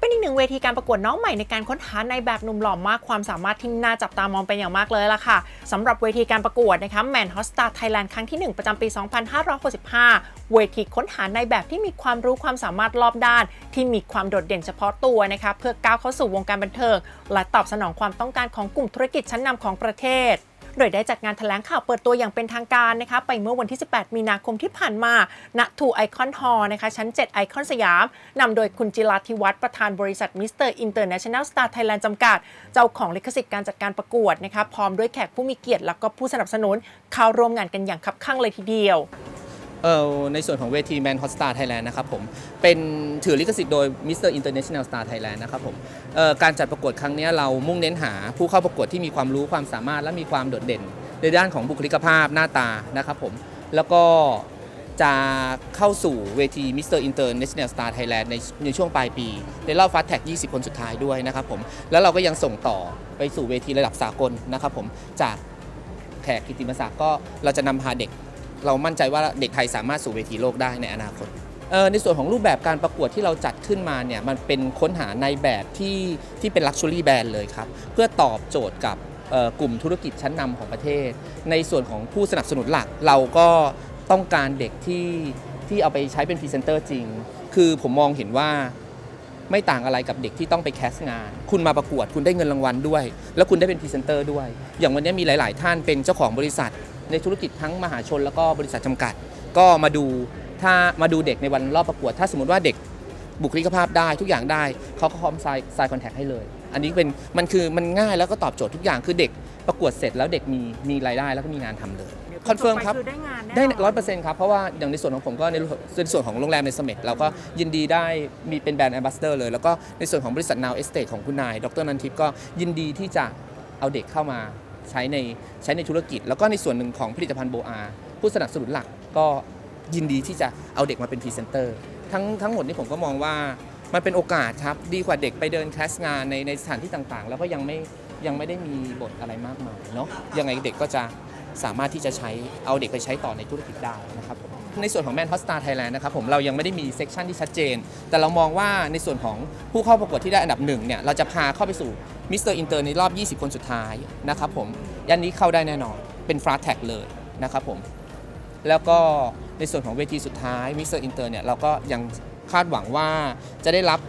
เป็นอีกหนึ่งเวทีการประกวดน้องใหม่ในการค้นหาในแบบหนุ่มหล่อมากความสามารถที่น่าจับตามองเป็นอย่างมากเลยล่ะค่ะสำหรับเวทีการประกวดนะคะแมนฮอสตาไทยแลนด์ครั้งที่ 1 ประจำปี 2565 เวทีค้นหาในแบบที่มีความรู้ความสามารถรอบด้าน ที่มีความโดดเด่นเฉพาะตัวนะคะเพื่อก้าวเข้าสู่วงการบันเทิง และตอบสนองความต้องการของกลุ่มธุรกิจชั้นนำของประเทศ โดยได้จัดงานแถลงข่าวเปิดตัวอย่างเป็นทางการนะคะไปเมื่อวันที่ 18 มีนาคมที่ผ่านมาณทูไอคอนฮอลนะคะชั้น 7 ไอคอนสยามนำโดยคุณจิราธิวัฒน์ประธานบริษัทมิสเตอร์อินเตอร์เนชั่นแนลสตาร์ไทยแลนด์จำกัด เจ้าของลิขสิทธิ์การจัดการประกวดนะคะพร้อมด้วยแขกผู้มีเกียรติแล้วก็ผู้สนับสนุนเข้าร่วมงานกันอย่างคับคั่งเลยทีเดียว เออในส่วนของเวที Man Hot Star Thailand นะครับผมเป็นถือลิขสิทธิ์โดย Mr. International Star Thailand นะครับผมเอ่อการจัดประกวดครั้งนี้เรามุ่งเน้นหาผู้เข้าประกวดที่มีความรู้ความสามารถและมีความโดดเด่น ในด้านของบุคลิกภาพหน้าตานะครับผมแล้วก็จะเข้าสู่เวที Mr. International Star Thailand ในในช่วงปลายปี ในรอบฟาสแท็ก 20 คนสุดท้ายด้วยนะครับผมแล้วเราก็ยังส่งต่อไปสู่เวทีระดับสากลนะครับผมจากแขกกิตติมศักดิ์ก็เราจะนำพาเด็ก เรามั่นใจว่าเด็กไทยสามารถสู่เวทีโลกได้ในอนาคตในส่วนของรูปแบบการประกวดที่เราจัดขึ้นมาเนี่ยมันเป็นค้นหาในแบบที่ที่เป็น Luxury Brand เลยครับ เพื่อตอบโจทย์กับกลุ่มธุรกิจชั้นนำของประเทศ ในส่วนของผู้สนับสนุนหลัก เราก็ต้องการเด็กที่ที่เอาไปใช้เป็นพรีเซนเตอร์จริง คือผมมองเห็นว่าไม่ต่างอะไรกับเด็กที่ต้องไปแคสต์งาน คุณมาประกวดคุณได้เงินรางวัลด้วย แล้วคุณได้เป็นพรีเซนเตอร์ด้วย อย่างวันนี้มีหลาย ๆ ท่านเป็นเจ้าของบริษัท ในธุรกิจทั้งมหาชนแล้วก็บริษัทจำกัด ก็มาดูถ้ามาดูเด็กในวันรอบประกวด ถ้าสมมติว่าเด็กบุคลิกภาพได้ทุกอย่างได้เขาก็พร้อมไซน์ไซน์คอนแทคให้เลย อันนี้เป็นมันคือมันง่ายแล้วก็ตอบโจทย์ทุกอย่างคือเด็กประกวดเสร็จแล้วเด็กมีมีรายได้แล้วก็มีงานทำเลยคอนเฟิร์มครับได้งานได้ร้อยเปอร์เซ็นต์ครับ เพราะว่าอย่างในส่วนของผมก็ในในส่วนของโรงแรมในเสม็ดเราก็ยินดีได้มีเป็นแบรนด์แอมบาสเดอร์เลย แล้วก็ในส่วนของบริษัท Now Estate ของคุณนาย ดรนันทิพย์ก็ยินดีที่จะเอาเด็กเข้ามา ใช้ในใช้ในธุรกิจ แล้วก็ในส่วนหนึ่งของผลิตภัณฑ์โบอาผู้สนับสนุนหลักก็ยินดีที่จะเอาเด็กมาเป็นพรีเซนเตอร์ทั้งทั้งหมดนี้ผมก็มองว่ามันเป็นโอกาสครับ ดีกว่าเด็กไปเดินแคสงานในในสถานที่ต่างๆ แล้วก็ยังไม่ยังไม่ได้มีบทอะไรมากมายเนาะยังไงเด็กก็จะสามารถที่จะใช้เอาเด็กไปใช้ต่อในธุรกิจได้นะครับผม ในส่วนของแมนฮอสตาไทยแลนด์นะครับผมเรายังไม่ได้มีเซกชันที่ชัดเจน แต่เรามองว่าในส่วนของผู้เข้าประกวดที่ได้อันดับหนึ่งเนี่ยเราจะพาเข้าไปสู่มิสเตอร์อินเตอร์ในรอบ 20 คนสุดท้ายนะครับผมยันนี้เข้าได้แน่นอนเป็นฟราแท็กเลยนะครับผมแล้วก็ในส่วนของเวทีสุดท้ายมิสเตอร์อินเตอร์เนี่ยเราก็ยังคาดหวังว่าจะได้รับ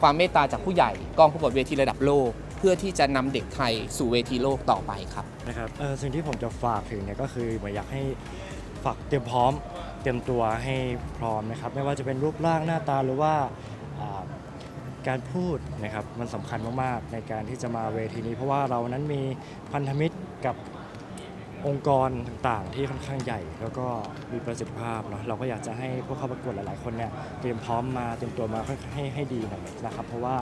ความเมตตาจากผู้ใหญ่กองประกวดเวทีระดับโลก เพื่อที่จะนำเด็กไทยสู่เวทีโลกต่อไปครับนะครับสิ่งที่ผมจะฝากถึงเนี่ยก็คือเหมือนอยากให้ ฝากเตรียมพร้อมเตรียมตัวให้พร้อมนะครับ ไม่ว่าจะเป็นรูปร่างหน้าตาหรือว่าอ่าการพูดนะครับมันสำคัญมากๆในการที่จะมาเวทีนี้ เพราะว่าเรานั้นมีพันธมิตรกับ องค์กรต่างๆ ที่ค่อนข้างใหญ่ แล้วก็มีประสิทธิภาพเนาะเราก็อยากจะให้พวกเข้าประกวดหลายๆคนเนี่ยเตรียมพร้อมมาเตรียมตัวมาให้ให้ดีหน่อยนะครับ เพราะว่า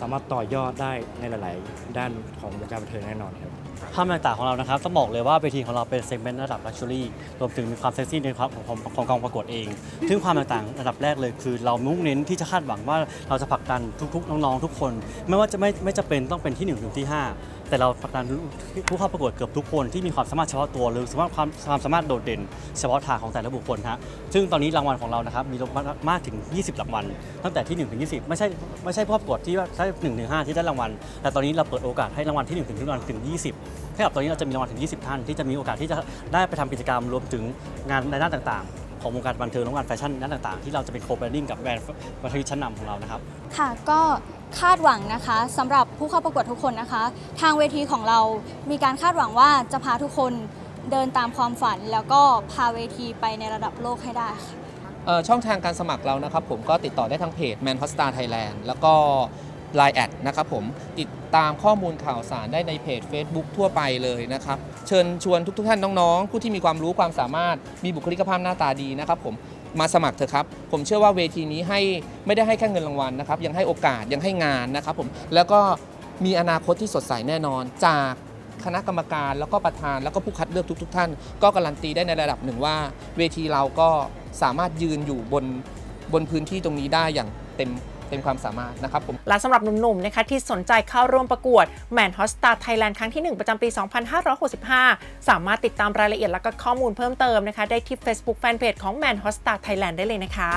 สามารถต่อยอดได้ในหลาย ๆ ด้านของวงการบันเทิงแน่นอนครับภาพต่างๆของเรานะครับต้องบอกเลยว่าเวทีของเราเป็นเซกเมนต์ระดับลักชัวรี่รวมถึงมีความเซ็กซี่ในความของของกองประกวดเอง ซึ่งความต่างๆระดับแรกเลยคือ เรามุ่งเน้นที่จะคาดหวังว่าเราจะผลักดันทุกๆ น้องๆทุกคน ไม่ว่าจะไม่ไม่จะเป็นต้องเป็นที่1นถึงที่5 แต่เราผลักดันผู้เข้าประกวดเกือบทุกคนที่มีความสามารถเฉพาะตัวหรือสามารถความความสามารถโดดเด่น เฉพาะทางของแต่ละบุคคลฮะซึ่งตอนนี้รางวัลของเรานะครับมีรางวัลมากถึง 20 รางวัลตั้งแต่ที่1ถึง20 ไม่ใช่ไม่ใช่ผู้เข้าประกวดที่ว่าได้1ถึง5ที่ได้รางวัลแต่ตอนนี้เราเปิดโอกาสให้รางวัลที่ 1 ถึงรางวัลถึง 20เท่ากับตอนนี้เราจะมีรางวัลถึง 20 ท่านที่จะมีโอกาสที่จะได้ไปทำกิจกรรมรวมถึงงานในด้านต่าง ของวงการบันเทิงและวงการแฟชั่นด้านต่างๆ ที่เราจะเป็นโคแบรนดิ้งกับแบรนด์วัฒนธรรมชั้นนำของเรานะครับ ค่ะก็คาดหวังนะคะสำหรับผู้เข้าประกวดทุกคนนะคะ ทางเวทีของเรามีการคาดหวังว่าจะพาทุกคนเดินตามความฝัน แล้วก็พาเวทีไปในระดับโลกให้ได้ค่ะ เอ่อช่องทางการสมัครเรานะครับผมก็ติดต่อได้ทางเพจ Man Hot Star Thailand แล้วก็ Line แอดนะครับผมติดตามข้อมูลข่าวสารได้ในเพจ Facebook ทั่วไปเลยนะครับ เชิญชวนทุกๆท่านน้องๆ ผู้ที่มีความรู้ความสามารถมีบุคลิกภาพหน้าตาดีนะครับผมมาสมัครเถอะครับ ผมเชื่อว่าเวทีนี้ให้ไม่ได้ให้แค่เงินรางวัลนะครับ ยังให้โอกาสยังให้งานนะครับผมแล้วก็มีอนาคตที่สดใสแน่นอน จากคณะกรรมการแล้วก็ประธานแล้วก็ผู้คัดเลือกทุก ๆท่าน ก็การันตีได้ในระดับหนึ่งว่า เวทีเราก็สามารถยืนอยู่บนบนพื้นที่ตรงนี้ได้อย่างเต็ม เต็มความสามารถนะครับผมและสำหรับหนุ่มๆนะคะที่สนใจเข้าร่วมประกวด Man Hot Star Thailand ครั้งที่ 1 ประจำปี 2565 สามารถติดตามรายละเอียดและก็ข้อมูลเพิ่มเติมนะคะได้ที่ Facebook Fanpage ของ Man Hot Star Thailand ได้เลยนะคะ